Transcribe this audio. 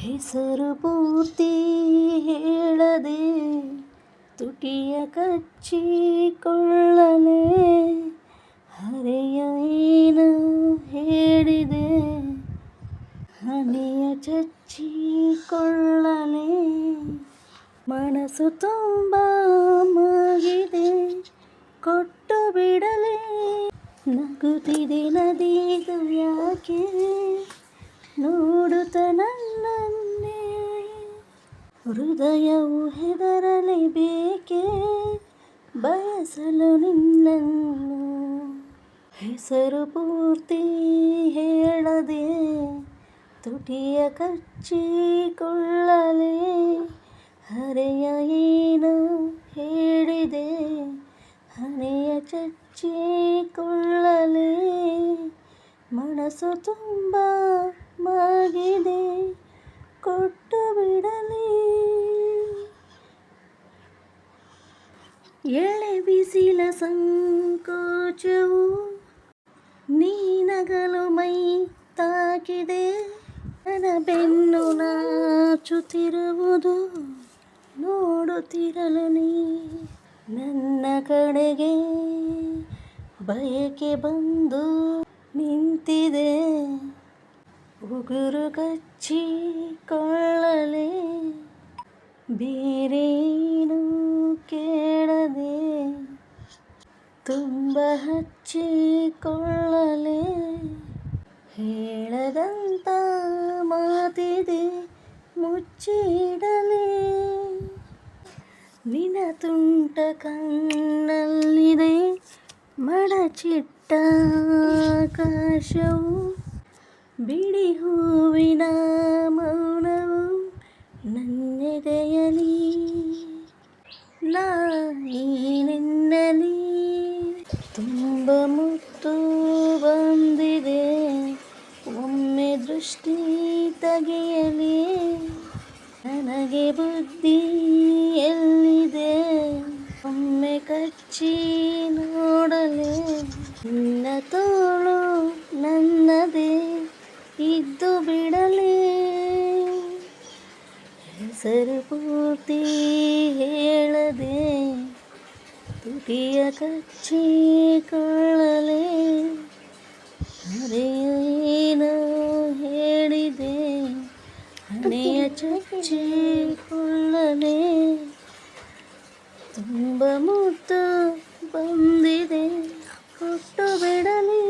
ಹೆಸರು ಪೂರ್ತಿ ಹೇಳದೆ ತುಟಿಯ ಕಚ್ಚಿಕೊಳ್ಳಲೆ ಹರೆಯ ಏನು ಹೇಳಿದೆ? ಹಣೆಯ ಚಚ್ಚಿಕೊಳ್ಳಲೆ ಮನಸ್ಸು ತುಂಬ ಮಾಗಿದೆ. ಕೊಟ್ಟು ಬಿಡಲೆ ನಗುತ್ತಿದೆ ನದಿದು ಯಾಕೆ ನೋಡುತ್ತ ಹೃದಯವು ಹೆದರಲೇಬೇಕೆ ಬಯಸಲು ನಿನ್ನನ್ನು ಹೆಸರು ಪೂರ್ತಿ ಹೇಳದೆ ತುಟಿಯ ಕಚ್ಚಿಕೊಳ್ಳಲೆ ಹರೆಯ ಏನು ಹೇಳಿದೆ? ಹಣೆಯ ಚಚ್ಚಿಕೊಳ್ಳಲೆ ಮನಸ್ಸು ತುಂಬ ಮಾಗಿದೆ ಕೊಟ್ಟು ಬಿಡಲಿ ಎಳೆ ಬಿಸಿಲ ಸಂಕೋಚವು ನೀನಗಲು ಮೈ ತಾಕಿದೆ. ನನ್ನ ಬೆನ್ನು ನಾಚುತ್ತಿರುವುದು ನೋಡುತ್ತಿರಲು ನೀ ನನ್ನ ಕಡೆಗೆ. ಬಯಕೆ ಬಂದು ನಿಂತಿದೆ. ಉಗುರು ಕಚ್ಚಿಕೊಳ್ಳಲೆ ಬೇರೇನು ಕೇಳದೆ ತುಂಬ ಹಚ್ಚಿಕೊಳ್ಳಲೆ ಹೇಳದಂತ ಮಾತಿದೆ ಮುಚ್ಚಿಡಲೆ. ನಿನ ತುಂಟ ಕಣ್ಣಲ್ಲಿದೆ ಮಡಚಿಟ್ಟ ಆಕಾಶವು ಬಿಡಿ ಹೂವಿನ ದೃಷ್ಟಿ ತಗೆಯಲಿ, ನನಗೆ ಬುದ್ಧಿ ಎಲ್ಲಿದೆ? ಒಮ್ಮೆ ಕಚ್ಚಿ ನೋಡಲೆ, ನಿನ್ನ ತೋಳು ನನ್ನದೇ, ಇದ್ದು ಬಿಡಲಿ. ಹೆಸರು ಪೂರ್ತಿ ಹೇಳದೆ, ತುಟಿಯ ಕಚ್ಚಿಕೊಳ್ಳಲೆ ಹರೆಯೇನು ಹಣೆಯ ಚಚ್ಚಿ ತುಂಬ ಮುದ್ದು ಬಂದಿದೆ. ಕೊಟ್ಟು ಬಿಡಲಿ